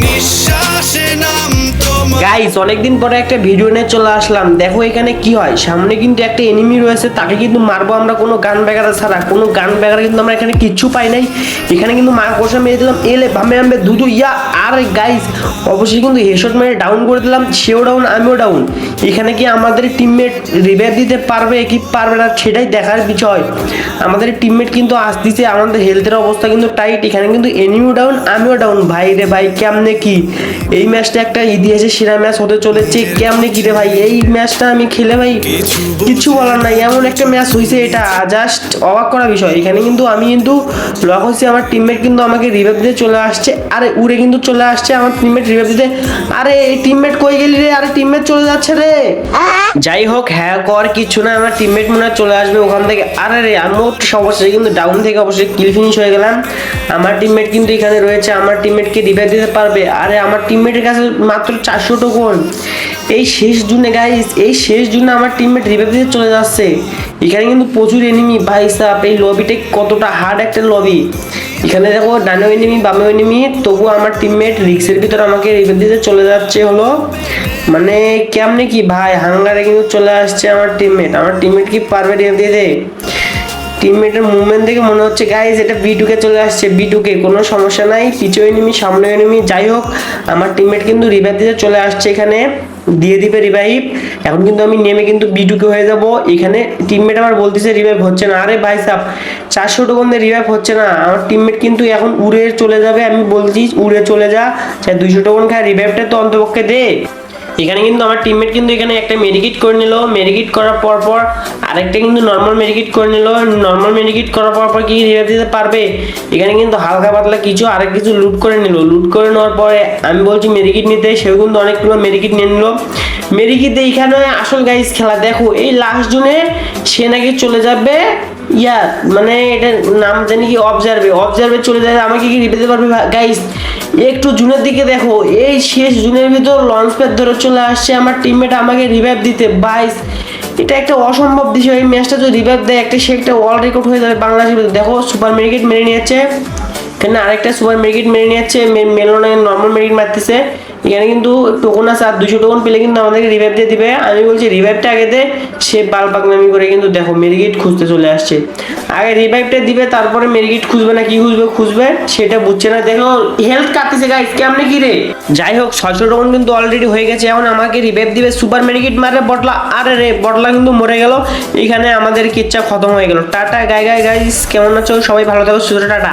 নিঃশ্বাসে নাম গাইস অনেকদিন পরে একটা ভিডিও নিয়ে চলে আসলাম। দেখো এখানে কি হয়? সামনে কিন্তু একটা এনিমি রয়েছে, তাকে কিন্তু মারবো আমরা কোনো গান ব্যাগারা ছাড়া। কোনো গান ব্যাগারা কিন্তু আমরা এখানে কিচ্ছু পাই নাই। এখানে কিন্তু মার কষা মেরে দিলাম, এলে ভামে আমবে দুদু, ইয়া, আর গাইস অবশ্যই কিন্তু হেডশট মেরে ডাউন করে দিলাম, সেও ডাউন আমিও ডাউন এখানে কি আমাদের টিমমেট রিভাইভ দিতে পারবে কি পারবে না সেটাই দেখার বিষয়। আমাদের টিমমেট কিন্তু আসতেছে, আমাদের হেলথের অবস্থা কিন্তু টাইট এখানে কিন্তু এনিমিও ডাউন আমিও ডাউন ভাই রে ভাই, কেমনে কি? এই ম্যাচটা একটা ইতিহাসে সেরা ম্যাচ হতে চলেছে। কেমনে কি রে ভাই? এই ম্যাচটা আমি খেলে ভাই কিছু বলার নাই। এমন একটা ম্যাচ হয়েছে এটা। জাস্ট অবাক করা বিষয়। এখানে কিন্তু আমি কিন্তু লক হয়েছি আমার টিমমেট কিন্তু আমাকে রিভাইভ দিতে চলে আসছে। আরে, উড়ে কিন্তু চলে আসছে আমার টিমমেট রিভাইভ দিতে। আরে, এই টিমমেট কই গেলি রে? আরে টিমমেট চলে যাচ্ছে রে। যাই হোক হ্যাঁ কর, কিছু না। আমার টিমমেট মনে চলে আসবে ওখান থেকে। আরে রে আমিও অবশ্যই কিন্তু ডাউন থেকে অবশ্যই কিল ফিনিশ হয়ে গেলাম। আমার টিমমেট কিন্তু এখানে রয়েছে, আমার টিমমেটকে রিভাইভ দিতে পারবে? আরে, আমার টিমমেটের কাছে মাত্র চারশো টোকন এই শেষ জুনে গাইস এই শেষ জুনে আমার টিমমেট রিভাইভ দিতে চলে যাচ্ছে। এখানে কিন্তু প্রচুর এনিমি ভাই সাপ এই লবিটা কতটা হার্ড একটা লবি এখানে দেখো, ডানেও এনিমি বামেও এনিমি তবু আমার টিমমেট রিক্সের ভিতর আমাকে রিভাইভ দিতে চলে যাচ্ছে হলো। মানে কেমনে কি, ভাই, হাঙ্গারে কিন্তু চলে আসছে আমার টিমমেট আমার টিমমেট কি পারবে রিভাইভ দিতে? টিমমেটের মুভমেন্ট দেখে মনে হচ্ছে গাইজ এটা বি টুকে চলে আসছে বি টুকে কোনো সমস্যা নাই পিছু এনিমি সামনে এনিমি যাই হোক, আমার টিমমেট কিন্তু রিভাইভ দিতে চলে আসছে এখানে, দিয়ে দিবে রিভাইভ এখন কিন্তু আমি নেমে কিন্তু বি টুকে হয়ে যাব। এখানে টিমমেট আমার বলতেছে রিভাইভ হচ্ছে না। আরে ভাই সাহ চারশো টোকন রিভাইভ হচ্ছে না। আমার টিমমেট কিন্তু এখন উড়ে চলে যাবে, আমি বলছি, উড়ে চলে যা, চাই দুইশো টোকন খায় রিভাইভটা তো অন্তপক্ষে দে। এখানে কিন্তু আমার টিমমেট কিন্তু এখানে একটা মেডিকেট করে নিল। মেডিকেট করার পর পর আরেকটা কিন্তু নর্মাল মেডিকেট করে নিল। নর্মাল মেডিকেট করার পর পর কি রিভাইভ দিতে পারবে? এখানে কিন্তু হালকা পাতলা কিছু আরেক কিছু লুট করে নিল। লুট করে নেওয়ার পরে আমি বলছি মেডিকিট নিতে। সেও কিন্তু অনেকগুলো মেডিকেট নিয়ে নিল। মেডিকেট এইখানে আসল গাইজ খেলা দেখো। এই লাস্ট জুনে সে নাকি চলে যাবে। ইয়া মানে এটা নাম জানি কি অবজার্ভে অবজার্ভে চলে যাবে আমাকে কি রিপে দিতে পারবে? গাইস একটু জুনের দিকে দেখো। এই শেষ জুনের ভিতর লঞ্চ প্যাড ধরে চলে আসছে। আমার টিমমেট আমাকে রিভাইভ দিতে। বাইস এটা একটা অসম্ভব বিষয়। এই ম্যাচটা যদি রিভাইভ দেয়, একটা সে একটা ওয়ার্ল্ড রেকর্ড হয়ে যাবে বাংলাদেশের ভিতরে। দেখো সুপার মেরিকেট মেরে নিয়েছে। এখানে আরেকটা সুপার মেরিকেট মেরে নিয়েছে। মেলোনা নর্মাল মেরিকেট মারতেছে। এখানে কিন্তু টোকন আছে আর দুশো টোকন পেলে কিন্তু আমাদেরকে রিভাইভ দিয়ে দিবে। আমি বলছি রিভাইভটা আগে দে, সে বাল পাকনামি করে কিন্তু দেখো মেরিগেট খুঁজতে চলে আসছে। আগে রিভাইভটা দিবে, তারপরে মেরিগেট খুঁজবে না কি খুঁজবে খুঁজবে, সেটা বুঝছে না। দেখো হেলথ কাটতেছে গাইস কেমনে কি রে? যাই হোক, ছয়শো টোকন কিন্তু অলরেডি হয়ে গেছে, এখন আমাকে রিভাইভ দিবে সুপার মেরিগেট মারে বটলা, আরে রে, বটলা কিন্তু মরে গেল। এখানে আমাদের কিচ্ছা খতম হয়ে গেল। টাটা গাই গাই গাইস কেমন আছো? সবাই ভালো থাকো সুন্দর টাটা।